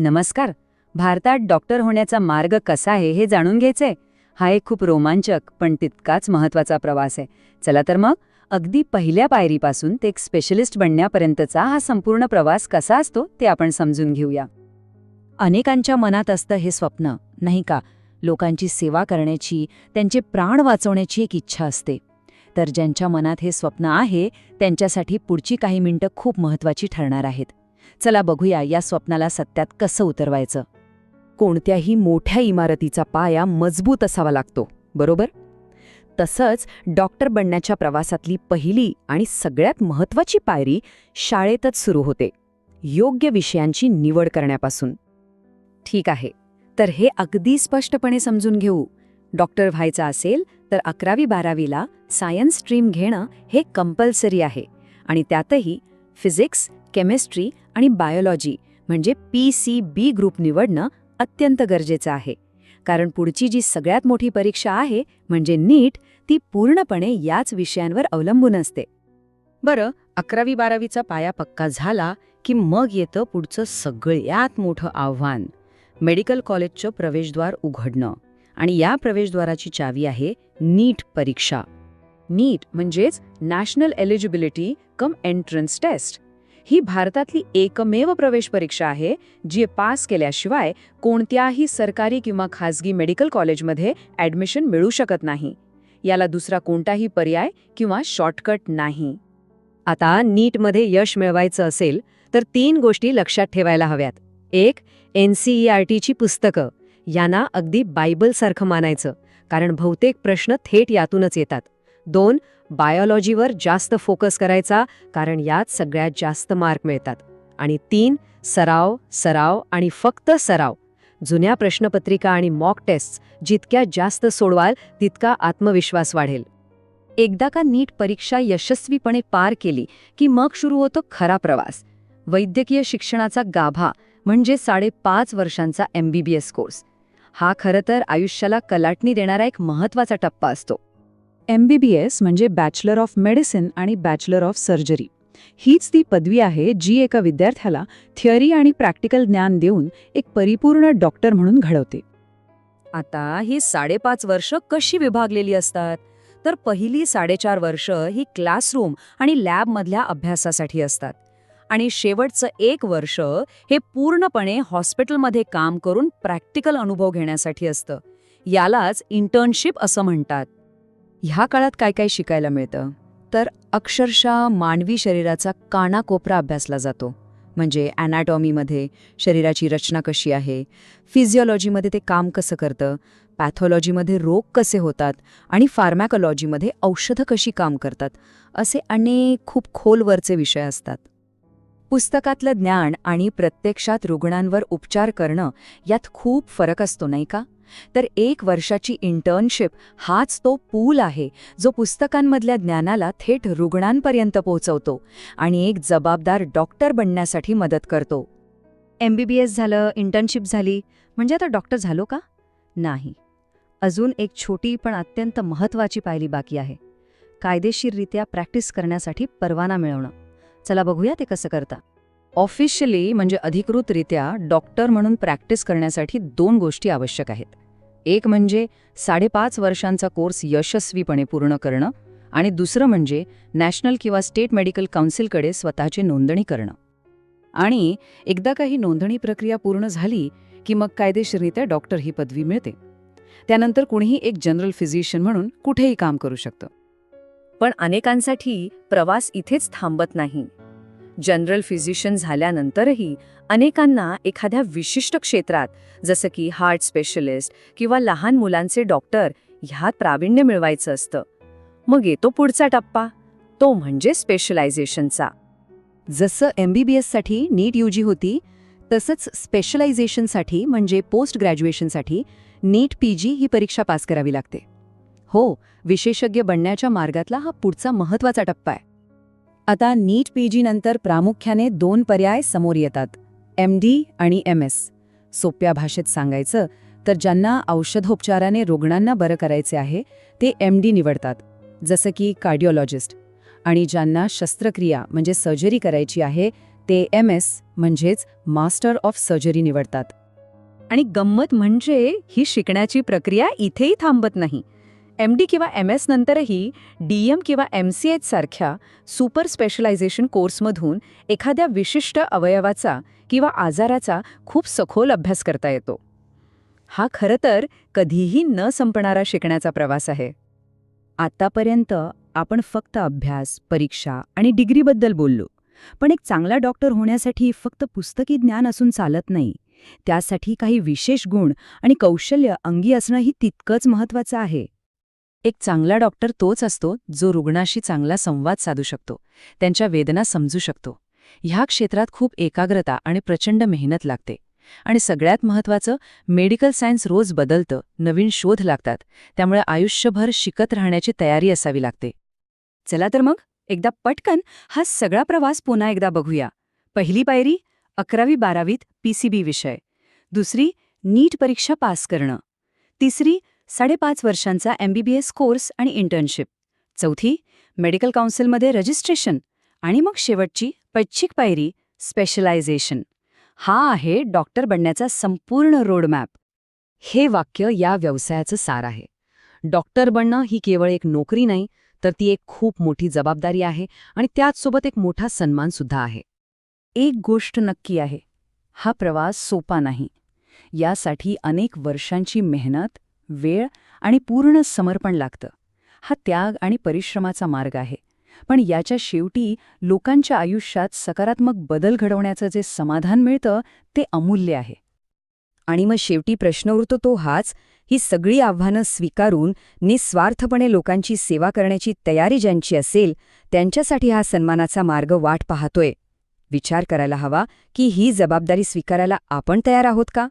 नमस्कार. भारतात डॉक्टर होण्याचा मार्ग कसा आहे हे जाणून घ्यायचंय. हा एक खूप रोमांचक पण तितकाच महत्त्वाचा प्रवास आहे. चला तर मग अगदी पहिल्या पायरीपासून ते एक स्पेशलिस्ट बनण्यापर्यंतचा हा संपूर्ण प्रवास कसा असतो ते आपण समजून घेऊया. अनेकांच्या मनात असतं हे स्वप्न नाही का? लोकांची सेवा करण्याची त्यांचे प्राण वाचवण्याची एक इच्छा असते. तर ज्यांच्या मनात हे स्वप्न आहे त्यांच्यासाठी पुढची काही मिनिटं खूप महत्वाची ठरणार आहेत. चला बघूया या स्वप्नाला सत्यात कसं उतरवायचं. कोणत्याही मोठ्या इमारतीचा पाया मजबूत असावा लागतो बरोबर? तसंच डॉक्टर बनण्याच्या प्रवासातली पहिली आणि सगळ्यात महत्वाची पायरी शाळेतच सुरू होते योग्य विषयांची निवड करण्यापासून. ठीक आहे तर हे अगदी स्पष्टपणे समजून घेऊ. डॉक्टर व्हायचं असेल तर अकरावी बारावीला सायन्स स्ट्रीम घेणं हे कंपल्सरी आहे आणि त्यातही फिजिक्स केमिस्ट्री आणि बायोलॉजी म्हणजे पी सी बी ग्रुप निवडणं अत्यंत गरजेचं आहे. कारण पुढची जी सगळ्यात मोठी परीक्षा आहे म्हणजे नीट ती पूर्णपणे याच विषयांवर अवलंबून असते. बरं अकरावी बारावीचा पाया पक्का झाला की मग येतं पुढचं सगळ्यात मोठं आव्हान मेडिकल कॉलेजचं प्रवेशद्वार उघडणं. आणि या प्रवेशद्वाराची चावी आहे नीट परीक्षा. नीट म्हणजेच national eligibility cum entrance test. ही भारतातली एकमेव प्रवेश परीक्षा आहे जी पास केल्याशिवाय कोणत्याही सरकारी किंवा खासगी मेडिकल कॉलेजमध्ये ॲडमिशन मिळू शकत नाही. याला दुसरा कोणताही पर्याय किंवा शॉर्टकट नाही. आता नीटमध्ये यश मिळवायचं असेल तर तीन गोष्टी लक्षात ठेवायला हव्यात. एक एन सी ई आर टीची पुस्तकं. यांना अगदी बायबलसारखं मानायचं कारण बहुतेक प्रश्न थेट यातूनच येतात. दोन बायोलॉजीवर जास्त फोकस करायचा कारण यात सगळ्यात जास्त मार्क मिळतात. आणि तीन सराव सराव आणि फक्त सराव. जुन्या प्रश्नपत्रिका आणि मॉक टेस्ट जितक्या जास्त सोडवाल तितका आत्मविश्वास वाढेल. एकदा का नीट परीक्षा यशस्वीपणे पार केली की मग सुरू होतो खरा प्रवास. वैद्यकीय शिक्षणाचा गाभा म्हणजे साडेपाच वर्षांचा एमबीबीएस कोर्स हा खरं तर आयुष्याला कलाटणी देणारा एक महत्त्वाचा टप्पा असतो. एम बी बी एस म्हणजे बॅचलर ऑफ मेडिसिन आणि बॅचलर ऑफ सर्जरी हीच ती पदवी आहे जी एका विद्यार्थ्याला थिअरी आणि प्रॅक्टिकल ज्ञान देऊन एक परिपूर्ण डॉक्टर म्हणून घडवते. आता ही साडेपाच वर्ष कशी विभागलेली असतात? तर पहिली साडेचार वर्ष ही क्लासरूम आणि लॅबमधल्या अभ्यासासाठी असतात. आणि शेवटचं एक वर्ष हे पूर्णपणे हॉस्पिटलमध्ये काम करून प्रॅक्टिकल अनुभव घेण्यासाठी असतं. यालाच इंटर्नशिप असं म्हणतात. ह्या काळात काय काय शिकायला मिळतं? तर अक्षरशः मानवी शरीराचा कानाकोपरा अभ्यासला जातो. म्हणजे ॲनाटॉमीमध्ये शरीराची रचना कशी आहे? फिजिओलॉजीमध्ये ते काम कसं करतं? पॅथॉलॉजीमध्ये रोग कसे होतात? आणि फार्मॅकॉलॉजीमध्ये औषधं कशी काम करतात? असे अनेक खूप खोलवरचे विषय असतात. पुस्तकातलं ज्ञान आणि प्रत्यक्षात रुग्णांवर उपचार करणं यात खूप फरक असतो नाही का? तर एक वर्षाची इंटर्नशिप हाच तो पूल आहे जो पुस्तकांमधल्या ज्ञानाला थेट रुग्णांपर्यंत पोहोचवतो आणि एक जबाबदार डॉक्टर बनण्यासाठी मदत करतो. एम बी बी एस झालं इंटर्नशिप झाली म्हणजे आता डॉक्टर झालो का? नाही. अजून एक छोटी पण अत्यंत महत्त्वाची पायरी बाकी आहे. कायदेशीररित्या प्रॅक्टिस करण्यासाठी परवाना मिळवणं. चला बघूया ते कसं करता. ऑफिशियली म्हणजे अधिकृतरित्या डॉक्टर म्हणून प्रॅक्टिस करण्यासाठी दोन गोष्टी आवश्यक आहेत. एक म्हणजे साडेपाच वर्षांचा कोर्स यशस्वीपणे पूर्ण करणं आणि दुसरं म्हणजे नॅशनल किंवा स्टेट मेडिकल काउन्सिलकडे स्वतःची नोंदणी करणं. आणि एकदा काही नोंदणी प्रक्रिया पूर्ण झाली की मग कायदेशीररित्या डॉक्टर ही पदवी मिळते. त्यानंतर कुणीही एक जनरल फिजिशियन म्हणून कुठेही काम करू शकतं. पण अनेकांसाठी प्रवास इथेच थांबत नाही. जनरल फिजिशियन झाल्यानंतरही अनेकांना एखाद्या विशिष्ट क्षेत्रात जसं की हार्ट स्पेशलिस्ट किंवा लहान मुलांचे डॉक्टर ह्यात प्रावीण्य मिळवायचं असतं. मग येतो पुढचा टप्पा तो म्हणजे स्पेशलायझेशनचा. जसं एमबीबीएससाठी नीट यूजी होती तसंच स्पेशलायझेशनसाठी म्हणजे पोस्ट ग्रॅज्युएशनसाठी नीट पी जी ही परीक्षा पास करावी लागते. हो विशेषज्ञ बनण्याच्या मार्गातला हा पुढचा महत्त्वाचा टप्पा आहे. आता नीट पीजी नंतर प्रामुख्याने दोन पर्याय समोर येतात एम डी आणि एम एस सोप्या भाषेत सांगायचं तर ज्यांना औषधोपचाराने रुग्णांना बरं करायचे आहे ते एम डी निवडतात जसं की कार्डिओलॉजिस्ट आणि ज्यांना शस्त्रक्रिया म्हणजे सर्जरी करायची आहे ते एम एस म्हणजेच मास्टर ऑफ सर्जरी निवडतात. आणि गंमत म्हणजे ही शिकण्याची प्रक्रिया इथेही थांबत नाही. एम डी किंवा एम एस नंतरही डी एम किंवा एम सी एच सारख्या सुपर स्पेशलायझेशन कोर्समधून एखाद्या विशिष्ट अवयवाचा किंवा आजाराचा खूप सखोल अभ्यास करता येतो. हा खरं तर कधीही न संपणारा शिकण्याचा प्रवास आहे. आत्तापर्यंत आपण फक्त अभ्यास परीक्षा आणि डिग्रीबद्दल बोललो पण एक चांगला डॉक्टर होण्यासाठी फक्त पुस्तकी ज्ञान असून चालत नाही. त्यासाठी काही विशेष गुण आणि कौशल्य अंगी असणंही तितकंच महत्त्वाचं आहे. एक चांगला डॉक्टर तोच असतो जो रुग्णाशी चांगला संवाद साधू शकतो त्यांच्या वेदना समजू शकतो. ह्या क्षेत्रात खूप एकाग्रता आणि प्रचंड मेहनत लागते. आणि सगळ्यात महत्त्वाचं मेडिकल सायन्स रोज बदलतं नवीन शोध लागतात त्यामुळे आयुष्यभर शिकत राहण्याची तयारी असावी लागते. चला तर मग एकदा पटकन हा सगळा प्रवास पुन्हा एकदा बघूया. पहिली पायरी अकरावी बारावीत पीसीबी विषय. दुसरी नीट परीक्षा पास करणं. तिसरी साडेपाच वर्षांचा एमबीबीएस कोर्स आणि इंटर्नशिप चौथी मेडिकल काउन्सिलमध्ये रजिस्ट्रेशन आणि मग शेवटची पैच्छिक पायरी स्पेशलायझेशन हा आहे डॉक्टर बनण्याचा संपूर्ण रोडमॅप हे वाक्य या व्यवसायाचं सार आहे. डॉक्टर बनणं ही केवळ एक नोकरी नाही तर ती एक खूप मोठी जबाबदारी आहे आणि त्याचसोबत एक मोठा सन्मानसुद्धा आहे. एक गोष्ट नक्की आहे हा प्रवास सोपा नाही. यासाठी अनेक वर्षांची मेहनत वेळ आणि पूर्ण समर्पण लागतं. हा त्याग आणि परिश्रमाचा मार्ग आहे. पण याच्या शेवटी लोकांच्या आयुष्यात सकारात्मक बदल घडवण्याचं जे समाधान मिळतं ते अमूल्य आहे. आणि मग शेवटी प्रश्न उरतो तो हाच ही सगळी आव्हानं स्वीकारून निस्वार्थपणे लोकांची सेवा करण्याची तयारी ज्यांची असेल त्यांच्यासाठी हा सन्मानाचा मार्ग वाट पाहतोय. विचार करायला हवा की ही जबाबदारी स्वीकारायला आपण तयार आहोत का?